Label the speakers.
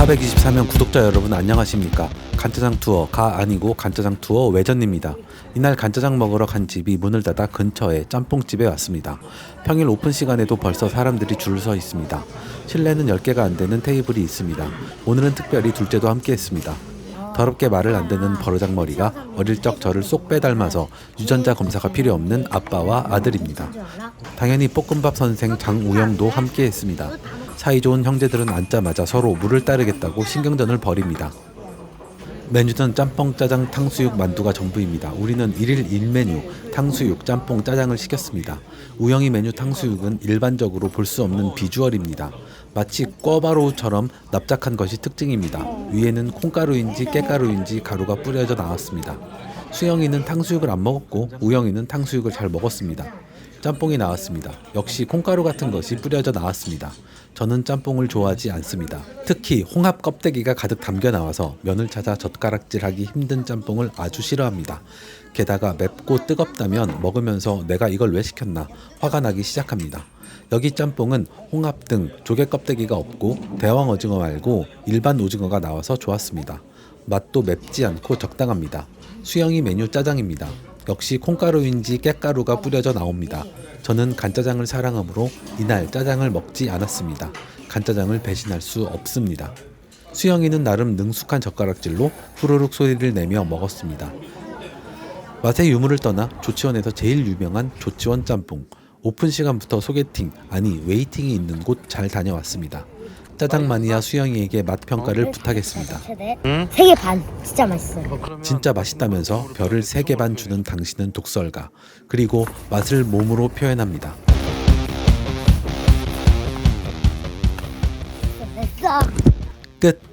Speaker 1: 424명 구독자 여러분 안녕하십니까? 간짜장 투어 가 아니고 간짜장 투어 외전입니다. 이날 간짜장 먹으러 간 집이 문을 닫아 근처에 짬뽕집에 왔습니다. 평일 오픈 시간에도 벌써 사람들이 줄 서 있습니다. 실내는 10개가 안 되는 테이블이 있습니다. 오늘은 특별히 둘째도 함께 했습니다. 더럽게 말을 안 듣는 버르장머리가 어릴 적 저를 쏙 빼닮아서 유전자 검사가 필요 없는 아빠와 아들입니다. 당연히 볶음밥 선생 장우영도 함께 했습니다. 사이좋은 형제들은 앉자마자 서로 물을 따르겠다고 신경전을 벌입니다. 메뉴는 짬뽕, 짜장, 탕수육, 만두가 전부입니다. 우리는 1일 1메뉴 탕수육, 짬뽕, 짜장을 시켰습니다. 우영이 메뉴 탕수육은 일반적으로 볼 수 없는 비주얼입니다. 마치 꿔바로우처럼 납작한 것이 특징입니다. 위에는 콩가루인지 깨가루인지 가루가 뿌려져 나왔습니다. 수영이는 탕수육을 안 먹었고 우영이는 탕수육을 잘 먹었습니다. 짬뽕이 나왔습니다. 역시 콩가루 같은 것이 뿌려져 나왔습니다. 저는 짬뽕을 좋아하지 않습니다. 특히 홍합 껍데기가 가득 담겨 나와서 면을 찾아 젓가락질하기 힘든 짬뽕을 아주 싫어합니다. 게다가 맵고 뜨겁다면 먹으면서 내가 이걸 왜 시켰나 화가 나기 시작합니다. 여기 짬뽕은 홍합 등 조개 껍데기가 없고 대왕 오징어 말고 일반 오징어가 나와서 좋았습니다. 맛도 맵지 않고 적당합니다. 수영이 메뉴 짜장입니다. 역시 콩가루인지 깻가루가 뿌려져 나옵니다. 저는 간짜장을 사랑하므로 이날 짜장을 먹지 않았습니다. 간짜장을 배신할 수 없습니다. 수영이는 나름 능숙한 젓가락질로 후루룩 소리를 내며 먹었습니다. 맛의 유무를 떠나 조치원에서 제일 유명한 조치원 짬뽕. 오픈 시간부터 소개팅, 아니 웨이팅이 있는 곳 잘 다녀왔습니다. 짜장 마니아 수영이에게 맛 평가를 부탁했습니다.
Speaker 2: 최대 세개 반 진짜 맛있어요.
Speaker 1: 진짜 맛있다면서 별을 3개 반 주는 당신은 독설가. 그리고 맛을 몸으로 표현합니다.
Speaker 2: 됐어.
Speaker 1: 끝.